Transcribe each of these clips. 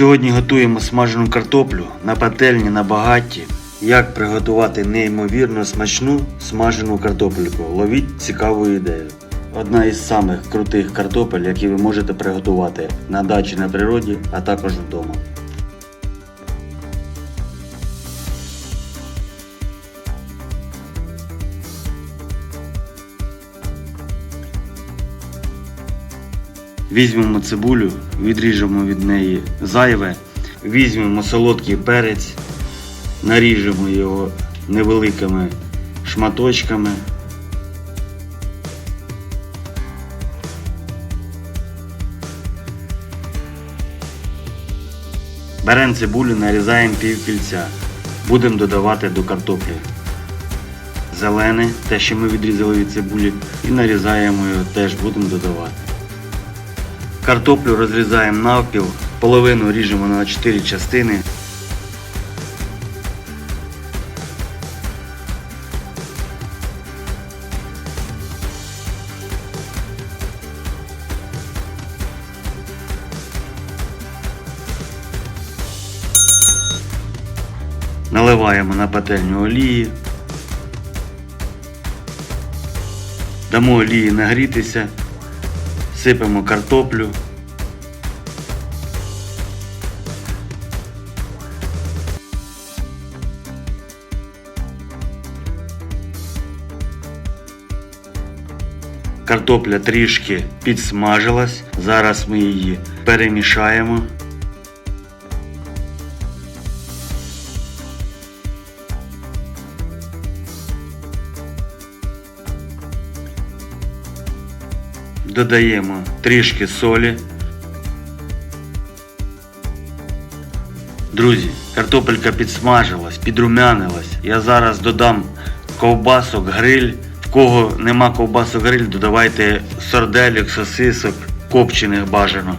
Сьогодні готуємо смажену картоплю на пательні на багатті. Як приготувати неймовірно смачну смажену картопельку? Ловіть цікаву ідею. Одна із самих крутих картопель, які ви можете приготувати на дачі на природі, а також вдома. Візьмемо цибулю, відріжемо від неї зайве, візьмемо солодкий перець, наріжемо його невеликими шматочками. Беремо цибулю, нарізаємо пів кільця. Будемо додавати до картоплі. Зелене, те, що ми відрізали від цибулі, і нарізаємо його, теж будемо додавати. Картоплю розрізаємо навпіл, половину ріжемо на 4 частини. Наливаємо на пательню олії. Дамо олії нагрітися, сипемо картоплю. Картопля трішки підсмажилась. Зараз ми її перемішаємо. Додаємо трішки солі. Друзі, картопелька підсмажилась, підрумянилась. Я зараз додам ковбасок, гриль. В кого нема ковбасок гриль, додавайте сорделік, сосисок, копчених бажано.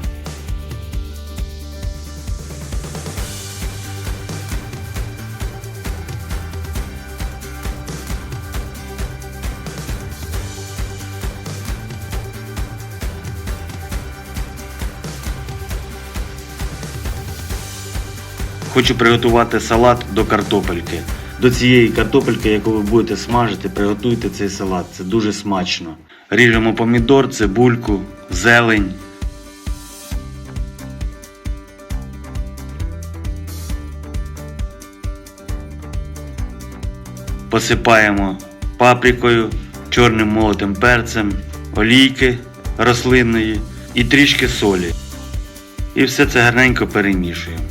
Хочу приготувати салат до картопельки. До цієї картопельки, яку ви будете смажити, приготуйте цей салат. Це дуже смачно. Ріжемо помідор, цибульку, зелень. Посипаємо паприкою, чорним молотим перцем, олійки рослинної і трішки солі. І все це гарненько перемішуємо.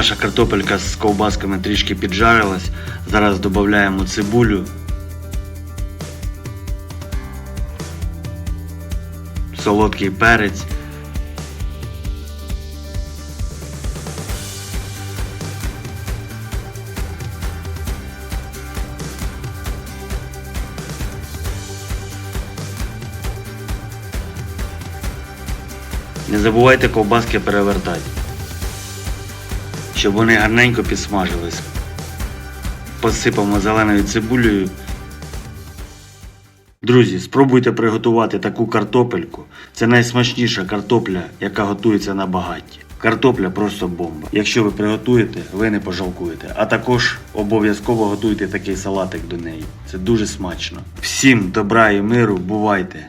Наша картопелька з ковбасками трішки піджарилась. Зараз додаємо цибулю. Солодкий перець. Не забувайте ковбаски перевертати щоб вони гарненько підсмажились. Посипаємо зеленою цибулею. Друзі, спробуйте приготувати таку картопельку. Це найсмачніша картопля, яка готується на багатті. Картопля просто бомба. Якщо ви приготуєте, ви не пожалкуєте. А також обов'язково готуйте такий салатик до неї. Це дуже смачно. Всім добра і миру, бувайте!